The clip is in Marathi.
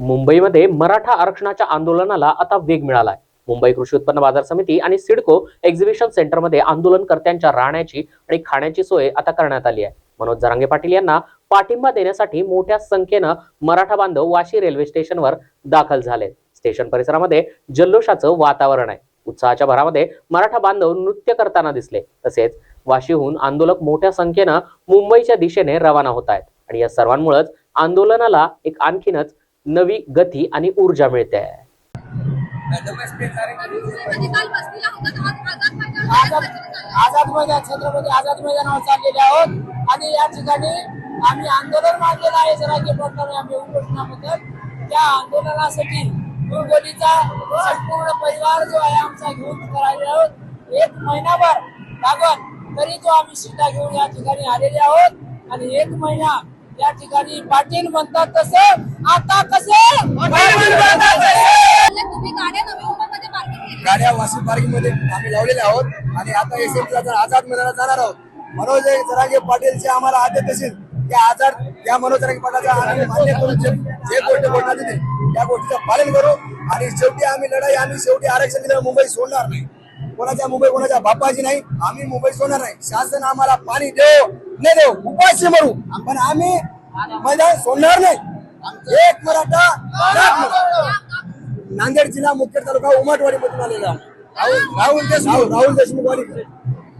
मुंबईमध्ये मराठा आरक्षणाच्या आंदोलनाला आता वेग मिळाला आहे मुंबई कृषी उत्पन्न बाजार समिती आणि सिडको एक्झिबिशन सेंटरमध्ये आंदोलनकर्त्यांच्या राहण्याची आणि खाण्याची सोय आता करण्यात आली आहे. मनोज जरांगे पाटील यांना पाठिंबा देण्यासाठी मोठ्या संख्येनं मराठा बांधव वाशी रेल्वे स्टेशनवर दाखल झाले स्टेशन परिसरामध्ये जल्लोषाचं वातावरण आहे. उत्साहाच्या भरामध्ये मराठा बांधव नृत्य करताना दिसले. तसेच वाशीहून आंदोलक मोठ्या संख्येनं मुंबईच्या दिशेने रवाना होत आहेत. आणि या सर्वांमुळेच आंदोलनाला एक आणखीनच नवी गती आणि ऊर्जा मिळते. आहे म्हणजे आझाद मैदान आझाद आझाद मैदान छत्रपती आझाद मैदानावर चाललेले आहोत. आणि या ठिकाणी आम्ही आंदोलन मांडलेलं आहे. जरांगे पाटलांनी आम्ही उपोषणाबद्दल. त्या आंदोलनासाठी हिंगोलीचा संपूर्ण परिवार जो आहे आमचा घेऊन करायला आहोत. एक महिनाभर लागत तरी तो आम्ही सीटा घेऊन या ठिकाणी आलेले आहोत. आणि एक महिना या ठिकाणी पाटील म्हणतात तसं आता कसं? म्हणजे तुम्ही गाड्या नवी मुंबईमध्ये पार्किंग केली. गाड्या वाशी पार्किंगमध्ये आम्ही लावलेल्या आहोत आणि आता एस एम आझाद मैदानात जाणार आहोत मनोज जरांगे पाटीलचे आम्हाला आद्य तसेच त्या आझाद त्या मनोज जरांगे पाटलाचा आम्ही मान्य करू जे जे गोष्ट त्या गोष्टीचं पालन करू. आणि शेवटी आम्ही लढाई आम्ही शेवटी आरक्षण दिलं मुंबई सोडणार नाही. कोणाच्या मुंबई कोणाच्या बापाची नाही. आम्ही मुंबई सोडणार नाही. शासन आम्हाला पाणी देऊ नाही देऊ उपाशी मरू. पण आम्ही मैदान सोडणार नाही. एक मराठा नांदेड जिल्हा मुख्य तालुका उमाटवाडी मधून आलेला राहुल राहुल देशमुख राहुल देशमुख वाडी